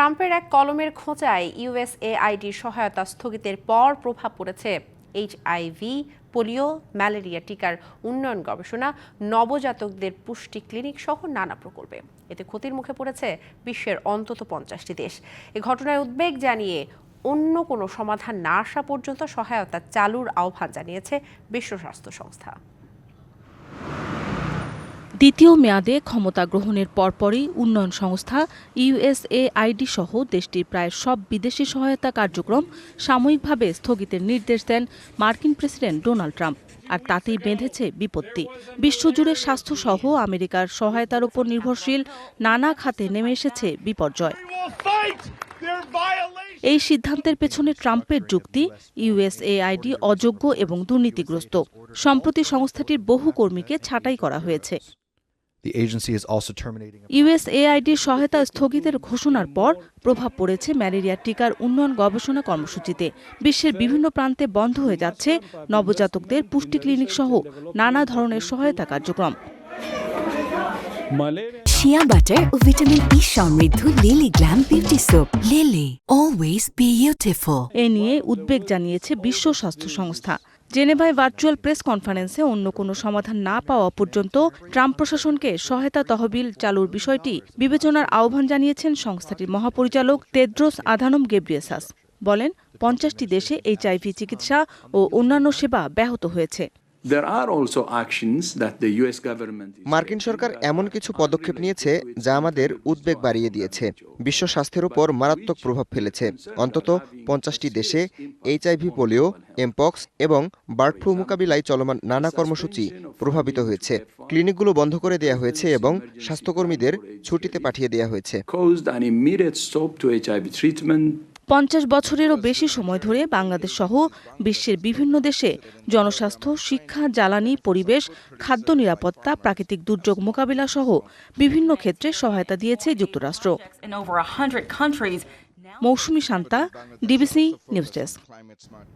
ট্রাম্পের এক কলমের খোঁচায় ইউএসএআইডির সহায়তা স্থগিতের পর প্রভাব পড়েছে। এইচআইভি পোলিও, ম্যালেরিয়া টিকার উন্নয়ন গবেষণা, নবজাতকদের পুষ্টি ক্লিনিক সহ নানা প্রকল্পে। এতে ক্ষতির মুখে পড়েছে বিশ্বের অন্তত পঞ্চাশটি দেশ। এ ঘটনায় উদ্বেগ জানিয়ে অন্য কোনো সমাধান না আসা পর্যন্ত সহায়তা চালুর আহ্বান জানিয়েছে বিশ্ব স্বাস্থ্য সংস্থা। দ্বিতীয় মেয়াদে ক্ষমতা গ্রহণের পরপরই উন্নয়ন সংস্থা ইউএসএআইডি সহ দেশটির প্রায় সব বিদেশি সহায়তা কার্যক্রম সাময়িকভাবে স্থগিতের নির্দেশ দেন মার্কিন প্রেসিডেন্ট ডোনাল্ড ট্রাম্প। আর তাতেই বেঁধেছে বিপত্তি। বিশ্বজুড়ে স্বাস্থ্যসহ আমেরিকার সহায়তার উপর নির্ভরশীল নানা খাতে নেমে এসেছে বিপর্যয়। এই সিদ্ধান্তের পেছনে ট্রাম্পের যুক্তি ইউএসএআইডি অযোগ্য এবং দুর্নীতিগ্রস্ত। সম্প্রতি সংস্থাটির বহু কর্মীকে ছাঁটাই করা হয়েছে। ইউএসএআইডির সহায়তা স্থগিতের ঘোষণার পর প্রভাব পড়েছে ম্যালেরিয়া টিকার উন্নয়ন গবেষণা কর্মসূচিতে। বিশ্বের বিভিন্ন প্রান্তে বন্ধ হয়ে যাচ্ছে নবজাতকদের পুষ্টি ক্লিনিক সহ নানা ধরনের সহায়তা কার্যক্রম। শিয়া বাটার ও ভিটামিন ই সমৃদ্ধ lily glam beauty soap lily always beautiful এ নিয়ে উদ্বেগ জানিয়েছে বিশ্ব স্বাস্থ্য সংস্থা। জেনেভায় ভার্চুয়াল প্রেস কনফারেন্সে অন্য কোনো সমাধান না পাওয়া পর্যন্ত ট্রাম্প প্রশাসনকে সহায়তা তহবিল চালুর বিষয়টি বিবেচনার আহ্বান জানিয়েছেন সংস্থাটির মহাপরিচালক তেদ্রোস আধানম গেব্রিয়েসাস। বলেন, পঞ্চাশটি দেশে এইচআইভি চিকিৎসা ও অন্যান্য সেবা ব্যাহত হয়েছে। There are also actions that the US government is মার্কিন সরকার এমন কিছু পদক্ষেপ নিয়েছে যা আমাদের উদ্বেগ বাড়িয়ে দিয়েছে। বিশ্ব স্বাস্থ্যের উপর মারাত্মক প্রভাব ফেলেছে। অন্তত পঞ্চাশটি দেশে এইচআইভি পোলিও এমপক্স এবং বার্ড ফ্লু মোকাবিলায় চলমান নানা কর্মসূচি প্রভাবিত হয়েছে। ক্লিনিকগুলো বন্ধ করে দেওয়া হয়েছে এবং স্বাস্থ্যকর্মীদের ছুটিতে পাঠিয়ে দেওয়া হয়েছে। পঞ্চাশ বছরেরও বেশি সময় ধরে বাংলাদেশ সহ বিশ্বের বিভিন্ন দেশে জনস্বাস্থ্য শিক্ষা জ্বালানি পরিবেশ খাদ্য নিরাপত্তা প্রাকৃতিক দুর্যোগ মোকাবিলা সহ বিভিন্ন ক্ষেত্রে সহায়তা দিয়েছে যুক্তরাষ্ট্র। Mousumi over 100 Shanta DBC news desk